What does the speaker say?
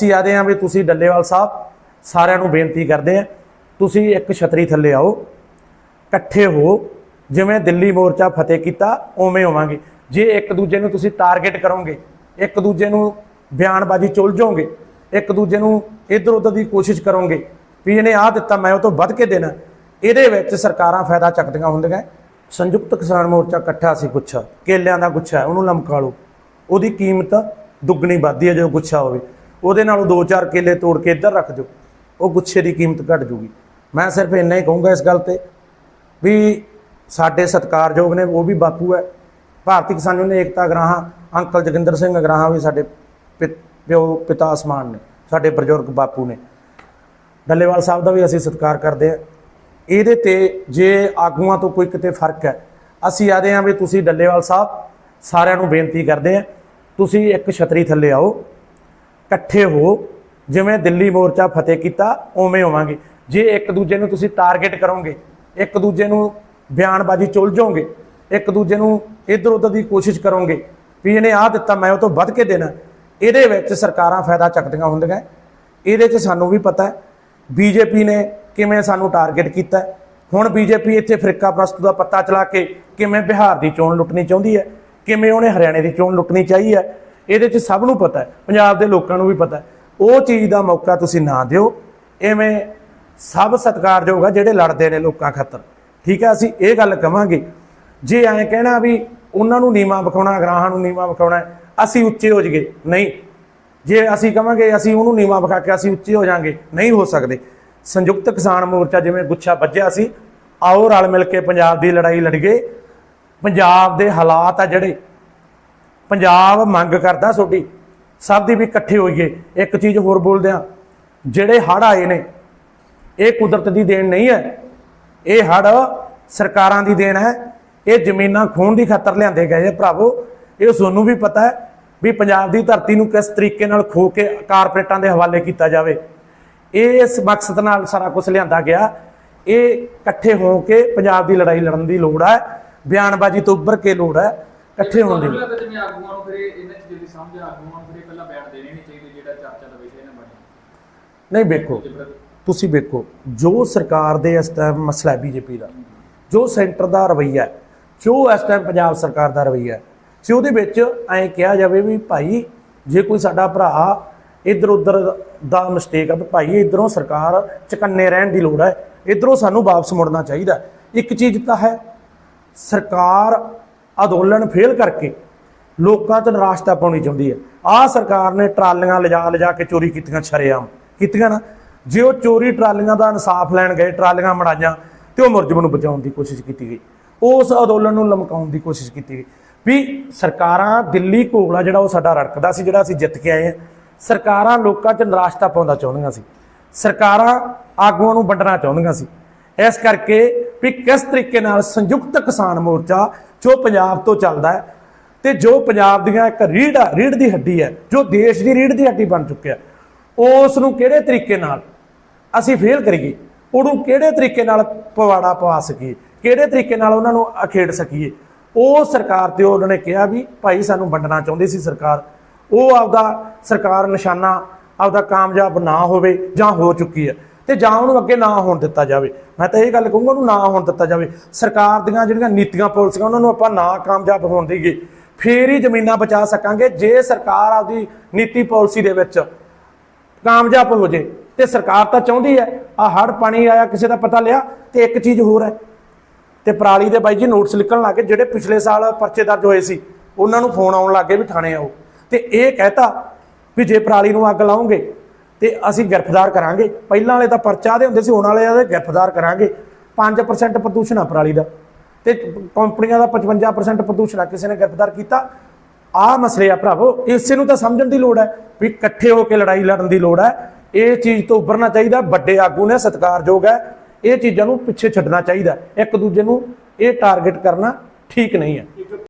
ਅਸੀਂ ਆਦੇ ਹਾਂ ਵੀ ਤੁਸੀਂ ਡੱਲੇਵਾਲ ਸਾਹਿਬ ਸਾਰਿਆਂ ਨੂੰ ਬੇਨਤੀ ਕਰਦੇ ਆ ਤੁਸੀਂ ਇੱਕ ਛਤਰੀ ਥੱਲੇ ਆਓ, ਇਕੱਠੇ ਹੋ, ਜਿਵੇਂ ਦਿੱਲੀ ਮੋਰਚਾ ਫਤਿਹ ਕੀਤਾ, ਉਵੇਂ ਹੋਵਾਂਗੇ। ਜੇ ਇੱਕ ਦੂਜੇ ਨੂੰ ਤੁਸੀਂ ਟਾਰਗੇਟ ਕਰੋਗੇ, ਇੱਕ ਦੂਜੇ ਨੂੰ ਬਿਆਨਬਾਜ਼ੀ ਚੁਲਝੋਗੇ ਇੱਕ ਦੂਜੇ ਨੂੰ ਇਧਰ ਉਧਰ ਦੀ ਕੋਸ਼ਿਸ਼ ਕਰੋਗੇ, ਵੀ ਇਹਨੇ ਆਹ ਦਿੱਤਾ, ਮੈਂ ਉਹ ਤੋਂ ਵੱਧ ਕੇ ਦੇਣਾ, ਇਹਦੇ ਵਿੱਚ ਸਰਕਾਰਾਂ ਫਾਇਦਾ ਚੱਕਦੀਆਂ ਹੁੰਦੀਆਂ। ਸੰਯੁਕਤ ਕਿਸਾਨ ਮੋਰਚਾ ਇਕੱਠਾ ਸੀ ਗੁੱਛਾ, ਕੇਲਿਆਂ ਦਾ ਗੁੱਛਾ, ਉਹਨੂੰ ਲਮਕਾ ਲਓ। ਉਹਦੀ ਕੀਮਤ ਦੁੱਗਣੀ ਵੱਧਦੀ ਹੈ, ਜਦੋਂ ਗੁੱਛਾ ਹੋਵੇ। ਉਹਦੇ ਨਾਲੋਂ 2-4 ਕੇਲੇ ਤੋੜ ਕੇ ਇੱਧਰ ਰੱਖ ਦਿਓ। ਉਹ ਗੁੱਛੇ ਦੀ ਕੀਮਤ ਘਟ ਜੂਗੀ। ਮੈਂ ਸਿਰਫ ਇੰਨਾ ਹੀ ਕਹੂੰਗਾ ਇਸ ਗੱਲ ਤੇ ਵੀ ਸਾਡੇ ਸਤਿਕਾਰਯੋਗ ਨੇ, ਉਹ ਵੀ ਬਾਪੂ ਹੈ। ਭਾਰਤੀ ਕਿਸਾਨ ਯੂਨੀਅਨ ਏਕਤਾ ਗਰਾਹਾਂ, ਅੰਕਲ ਜੋਗਿੰਦਰ ਸਿੰਘ ਗਰਾਹਾਂ ਵੀ ਸਾਡੇ ਪਿ- ਪਿਓ, ਪਿਤਾ ਅਸਮਾਨ ਨੇ, ਸਾਡੇ ਬਜ਼ੁਰਗ ਬਾਪੂ ਨੇ। ਡੱਲੇਵਾਲ ਸਾਹਿਬ ਦਾ ਵੀ ਅਸੀਂ ਸਤਿਕਾਰ ਕਰਦੇ ਆ ਇਹਦੇ ਤੇ ਜੇ ਆਗੂਆਂ ਤੋਂ ਕੋਈ ਕਿਤੇ ਫ਼ਰਕ ਹੈ, ਅਸੀਂ ਆਦੇ ਹਾਂ ਵੀ ਤੁਸੀਂ ਡੱਲੇਵਾਲ ਸਾਹਿਬ ਸਾਰਿਆਂ ਨੂੰ ਬੇਨਤੀ ਕਰਦੇ ਆ ਤੁਸੀਂ ਇੱਕ ਛਤਰੀ ਥੱਲੇ ਆਓ। ਇਕੱਠੇ ਹੋ, ਜਿਵੇਂ ਦਿੱਲੀ ਮੋਰਚਾ ਫਤਿਹ ਕੀਤਾ, ਉਵੇਂ ਹੋਵਾਂਗੇ ਜੇ ਇੱਕ ਦੂਜੇ ਨੂੰ ਤੁਸੀਂ ਟਾਰਗੇਟ ਕਰੋਗੇ, ਇੱਕ ਦੂਜੇ ਨੂੰ ਬਿਆਨਬਾਜ਼ੀ ਚੁਲਝੋਗੇ ਇੱਕ ਦੂਜੇ ਨੂੰ ਇਧਰ ਉਧਰ ਦੀ ਕੋਸ਼ਿਸ਼ ਕਰੋਗੇ ਵੀ ਇਹਨੇ ਆਹ ਦਿੱਤਾ, ਮੈਂ ਉਹ ਤੋਂ ਵੱਧ ਕੇ ਦੇਣਾ, ਇਹਦੇ ਵਿੱਚ ਸਰਕਾਰਾਂ ਫਾਇਦਾ ਚੱਕਦੀਆਂ ਹੁੰਦੀਆਂ ਇਹਦੇ 'ਚ ਸਾਨੂੰ ਵੀ ਪਤਾ ਹੈ, ਬੀਜੇਪੀ ਨੇ ਕਿਵੇਂ ਸਾਨੂੰ ਟਾਰਗੇਟ ਕੀਤਾ ਹੈ। ਹੁਣ ਬੀਜੇਪੀ ਇੱਥੇ ਫਰਿੱਕਾ ਪ੍ਰਸਤੂ ਦਾ ਪੱਤਾ ਚਲਾ ਕੇ ਕਿਵੇਂ ਬਿਹਾਰ ਦੀ ਚੋਣ ਲੁੱਟਣੀ ਚਾਹੁੰਦੀ ਹੈ, ਕਿਵੇਂ ਉਹਨੇ ਹਰਿਆਣੇ ਦੀ ਚੋਣ ਲੁੱਟਣੀ ਚਾਹੀ ਹੈ ਇਹਦੇ 'ਚ ਸਭ ਨੂੰ ਪਤਾ ਹੈ, ਪੰਜਾਬ ਦੇ ਲੋਕਾਂ ਨੂੰ ਵੀ ਪਤਾ ਹੈ। ਉਹ ਚੀਜ਼ ਦਾ ਮੌਕਾ ਤੁਸੀਂ ਨਾ ਦਿਓ, ਐਵੇਂ ਸਭ ਸਤਿਕਾਰਯੋਗ ਆ ਜਿਹੜੇ ਲੜਦੇ ਨੇ ਲੋਕਾਂ ਖਾਤਰ। ਠੀਕ ਹੈ, ਅਸੀਂ ਇਹ ਗੱਲ ਕਵਾਂਗੇ। ਜੇ ਐਂ ਕਹਿਣਾ ਵੀ ਉਹਨਾਂ ਨੂੰ ਨੀਵਾ ਵਿਖਾਉਣਾ, ਗ੍ਰਾਹਾਂ ਨੂੰ ਨੀਵਾ ਵਿਖਾਉਣਾ ਅਸੀਂ ਉੱਚੇ ਹੋ ਜਗੇ ਨਹੀਂ। ਜੇ ਅਸੀਂ ਕਵਾਂਗੇ ਅਸੀਂ ਉਹਨੂੰ ਨੀਵਾ ਵਿਖਾ ਕੇ ਅਸੀਂ ਉੱਚੇ ਹੋ ਜਾਾਂਗੇ, ਨਹੀਂ ਹੋ ਸਕਦੇ। ਸੰਯੁਕਤ ਕਿਸਾਨ ਮੋਰਚਾ ਜਿਵੇਂ ਗੁੱਛਾ ਵੱਜਿਆ ਸੀ, ਆਓ ਰਲ ਮਿਲ ਕੇ ਪੰਜਾਬ ਦੀ ਲੜਾਈ ਲੜੀਏ ਪੰਜਾਬ ਦੇ ਹਾਲਾਤ ਆ ਜਿਹੜੇ ਪੰਜਾਬ ਮੰਗ ਕਰਦਾ ਤੁਹਾਡੀ। ਸਭ ਦੀ ਵੀ ਇਕੱਠੇ ਹੋਈਏ। ਇੱਕ ਚੀਜ਼ ਹੋਰ ਬੋਲਦੇ ਆ ਜਿਹੜੇ ਹੜ੍ਹ ਆਏ ਨੇ, ਇਹ ਕੁਦਰਤ ਦੀ ਦੇਣ ਨਹੀਂ ਹੈ। ਇਹ ਹੜ੍ਹ ਸਰਕਾਰਾਂ ਦੀ ਦੇਣ ਹੈ। ਇਹ ਜ਼ਮੀਨਾਂ ਖੋਣ ਦੀ ਖਾਤਰ ਲਿਆਂਦੇ ਗਏ ਆ ਭਰਾਵੋ। ਇਹ ਤੁਹਾਨੂੰ ਵੀ ਪਤਾ ਹੈ ਵੀ ਪੰਜਾਬ ਦੀ ਧਰਤੀ ਨੂੰ ਕਿਸ ਤਰੀਕੇ ਨਾਲ ਖੋ ਕੇ ਕਾਰਪੋਰੇਟਾਂ ਦੇ ਹਵਾਲੇ ਕੀਤਾ ਜਾਵੇ। ਇਹ ਇਸ ਮਕਸਦ ਨਾਲ ਸਾਰਾ ਕੁਝ ਲਿਆਂਦਾ ਗਿਆ। ਇਹ ਇਕੱਠੇ ਹੋ ਕੇ ਪੰਜਾਬ ਦੀ ਲੜਾਈ ਲੜਨ ਦੀ ਲੋੜ ਹੈ। ਬਿਆਨਬਾਜ਼ੀ ਤੋਂ ਉੱਭਰ ਕੇ ਲੋੜ ਹੈ। ਇਕੱਠੇ ਹੋਣ ਦੀ ਲੱਗਦਾ ਜਿਵੇਂ ਆਗੂਆਂ ਨੂੰ ਫਿਰ ਇਹ- ਇਹਨਾਂ ਚ ਜਿਹੜੀ ਸਮਝ ਆ ਆਗੂਆਂ ਨੂੰ ਫਿਰ ਇਹ ਪਹਿਲਾਂ ਬੈਠ ਦੇਣੇ ਨਹੀਂ ਚਾਹੀਦੇ ਜਿਹੜਾ ਚਰਚਾ ਦਾ ਵਿਸ਼ੇ ਨਾ ਬਣੇ ਨਹੀਂ ਵੇਖੋ ਤੁਸੀਂ ਵੇਖੋ ਜੋ ਸਰਕਾਰ ਦੇ ਇਸ ਟਾਈਮ ਮਸਲਾ ਹੈ ਬੀਜੇਪੀ ਦਾ ਜੋ ਸੈਂਟਰ ਦਾ ਰਵਈਆ ਹੈ ਜੋ ਇਸ ਟਾਈਮ ਪੰਜਾਬ ਸਰਕਾਰ ਦਾ ਰਵਈਆ ਹੈ ਜੇ ਉਹਦੇ ਵਿੱਚ ਐਂ ਕਿਹਾ ਜਾਵੇ ਵੀ ਭਾਈ ਜੇ ਕੋਈ ਸਾਡਾ ਭਰਾ ਇੱਧਰ ਉੱਧਰ ਦਾ ਮਿਸਟੇਕ ਆ ਵੀ ਭਾਈ ਇਧਰੋਂ ਸਰਕਾਰ ਚਕੰਨੇ ਰਹਿਣ ਦੀ ਲੋੜ ਹੈ ਇਧਰੋਂ ਸਾਨੂੰ ਵਾਪਸ ਮੁੜਨਾ ਚਾਹੀਦਾ ਹੈ। ਇੱਕ ਚੀਜ਼ ਤਾਂ ਹੈ ਸਰਕਾਰ ਅੰਦੋਲਨ ਫੇਲ ਕਰਕੇ ਲੋਕਾਂ 'ਚ ਨਿਰਾਸ਼ਤਾ ਪਾਉਣੀ ਚਾਹੁੰਦੀ ਹੈ। ਆਹ ਸਰਕਾਰ ਨੇ ਟਰਾਲੀਆਂ ਲਿਜਾ ਲਿਜਾ ਕੇ ਚੋਰੀ ਕੀਤੀਆਂ ਸ਼ਰੇਆਮ ਕੀਤੀਆਂ ਨਾ? ਜੇ ਉਹ ਚੋਰੀ ਟਰਾਲੀਆਂ ਦਾ ਇਨਸਾਫ ਲੈਣ ਗਏ, ਟਰਾਲੀਆਂ ਮੜਾਈਆਂ, ਤੇ ਉਹ ਮੁਲਜ਼ਮ ਨੂੰ ਬਚਾਉਣ ਦੀ ਕੋਸ਼ਿਸ਼ ਕੀਤੀ ਗਈ। ਉਸ ਅੰਦੋਲਨ ਨੂੰ ਲਮਕਾਉਣ ਦੀ ਕੋਸ਼ਿਸ਼ ਕੀਤੀ ਗਈ। ਵੀ ਸਰਕਾਰਾਂ ਦਿੱਲੀ ਘੋਲ ਜਿਹੜਾ ਉਹ ਸਾਡਾ ਰੜਕਦਾ ਸੀ, ਜਿਹੜਾ ਅਸੀਂ ਜਿੱਤ ਕੇ ਆਏ ਹਾਂ। ਸਰਕਾਰਾਂ ਲੋਕਾਂ 'ਚ ਨਿਰਾਸ਼ਤਾ ਪਾਉਂਦਾ ਚਾਹੁੰਦੀਆਂ ਸੀ। ਸਰਕਾਰਾਂ ਆਗੂਆਂ ਨੂੰ ਵੰਡਣਾ ਚਾਹੁੰਦੀਆਂ ਸੀ। ਇਸ ਕਰਕੇ ਵੀ ਕਿਸ ਤਰੀਕੇ ਨਾਲ ਸੰਯੁਕਤ ਕਿਸਾਨ ਮੋਰਚਾ, ਜੋ ਪੰਜਾਬ ਤੋਂ ਚੱਲਦਾ ਹੈ, ਤੇ ਜੋ ਪੰਜਾਬ ਦੀਆਂ ਇੱਕ ਰੀੜ ਆ, ਰੀੜ ਦੀ ਹੱਡੀ ਹੈ, ਜੋ ਦੇਸ਼ ਦੀ ਰੀੜ ਦੀ ਹੱਡੀ ਬਣ ਚੁੱਕਿਆ ਉਸ ਨੂੰ ਕਿਹੜੇ ਤਰੀਕੇ ਨਾਲ ਅਸੀਂ ਫੇਲ ਕਰੀਏ? ਉਹਨੂੰ ਕਿਹੜੇ ਤਰੀਕੇ ਨਾਲ ਪਵਾੜਾ ਪਵਾ ਸਕੀਏ? ਕਿਹੜੇ ਤਰੀਕੇ ਨਾਲ ਉਹਨਾਂ ਨੂੰ ਅਖੇੜ ਸਕੀਏ? ਉਹ ਸਰਕਾਰ ਤੇ ਉਹਨਾਂ ਨੇ ਕਿਹਾ ਵੀ ਭਾਈ ਸਾਨੂੰ ਵੰਡਣਾ ਚਾਹੁੰਦੀ ਸੀ ਸਰਕਾਰ। ਉਹ ਆਪਦਾ ਸਰਕਾਰ ਨਿਸ਼ਾਨਾ ਆਪਦਾ ਕਾਮਯਾਬ ਨਾ ਹੋਵੇ ਜਾਂ ਹੋ ਚੁੱਕੀ ਹੈ। ਤੇ ਜਾਂ ਉਹਨੂੰ ਅੱਗੇ ਨਾ ਹੋਣ ਦਿੱਤਾ ਜਾਵੇ। ਮੈਂ ਤਾਂ ਇਹ ਗੱਲ ਕਹੂੰਗਾ, ਉਹਨੂੰ ਨਾ ਹੋਣ ਦਿੱਤਾ ਜਾਵੇ। ਸਰਕਾਰ ਦੀਆਂ ਜਿਹੜੀਆਂ ਨੀਤੀਆਂ ਪਾਲਿਸੀਆਂ, ਉਹਨਾਂ ਨੂੰ ਆਪਾਂ ਨਾ ਕਾਮਯਾਬ ਹੋਣ ਦੇਈਏ ਫੇਰ ਹੀ ਜ਼ਮੀਨਾਂ ਬਚਾ ਸਕਾਂਗੇ, ਜੇ ਸਰਕਾਰ ਆਪਦੀ ਨੀਤੀ ਪਾਲਿਸੀ ਦੇ ਵਿੱਚ ਕਾਮਯਾਬ ਹੋ ਜੇ। ਤੇ ਸਰਕਾਰ ਤਾਂ ਚਾਹੁੰਦੀ ਹੈ ਆ ਹੜ ਪਾਣੀ ਆਇਆ, ਕਿਸੇ ਦਾ ਪਤਾ ਲਿਆ, ਤੇ ਇੱਕ ਚੀਜ਼ ਹੋਰ ਹੈ। ਤੇ ਪਰਾਲੀ ਦੇ ਬਾਈ ਜੀ ਨੋਟਸ ਲਿਖਣ ਲੱਗੇ ਜਿਹੜੇ ਪਿਛਲੇ ਸਾਲ ਪਰਚੇ ਦਰਜ ਹੋਏ ਸੀ, ਉਹਨਾਂ ਨੂੰ ਫੋਨ ਆਉਣ ਲੱਗੇ ਵੀ ਥਾਣੇ ਆਓ। ਤੇ ਇਹ ਕਹਿਤਾ ਵੀ ਜੇ ਪਰਾਲੀ ਨੂੰ ਅੱਗ ਲਾਉਂਗੇ ਤੇ ਅਸੀਂ ਗ੍ਰਿਫਤਾਰ ਕਰਾਂਗੇ। ਪਹਿਲਾਂ ਵਾਲੇ ਤਾਂ ਪਰਚਾ ਦੇ ਹੁੰਦੇ ਸੀ, ਹੁਣ ਵਾਲੇ ਦੇ ਗ੍ਰਿਫਤਾਰ ਕਰਾਂਗੇ। 5% ਪ੍ਰਦੂਸ਼ਣ ਆ ਪਰਾਲੀ ਦਾ। ਤੇ ਕੰਪਨੀਆਂ ਦਾ 55% ਪ੍ਰਦੂਸ਼ਣ ਆ, ਕਿਸੇ ਨੇ ਗ੍ਰਿਫਤਾਰ ਕੀਤਾ। ਆਹ ਮਸਲੇ ਆ ਭਰਾਵੋ, ਇਸੇ ਨੂੰ ਤਾਂ ਸਮਝਣ ਦੀ ਲੋੜ ਹੈ ਵੀ ਇਕੱਠੇ ਹੋ ਕੇ ਲੜਾਈ ਲੜਨ ਦੀ ਲੋੜ ਹੈ। ਇਹ ਚੀਜ਼ ਤੋਂ ਉੱਭਰਨਾ ਚਾਹੀਦਾ, ਵੱਡੇ ਆਗੂ ਨੇ, ਸਤਿਕਾਰਯੋਗ ਹੈ। ਇਹ ਚੀਜ਼ਾਂ ਨੂੰ ਪਿੱਛੇ ਛੱਡਣਾ ਚਾਹੀਦਾ। ਇੱਕ ਦੂਜੇ ਨੂੰ ਇਹ ਟਾਰਗੇਟ ਕਰਨਾ ਠੀਕ ਨਹੀਂ ਹੈ।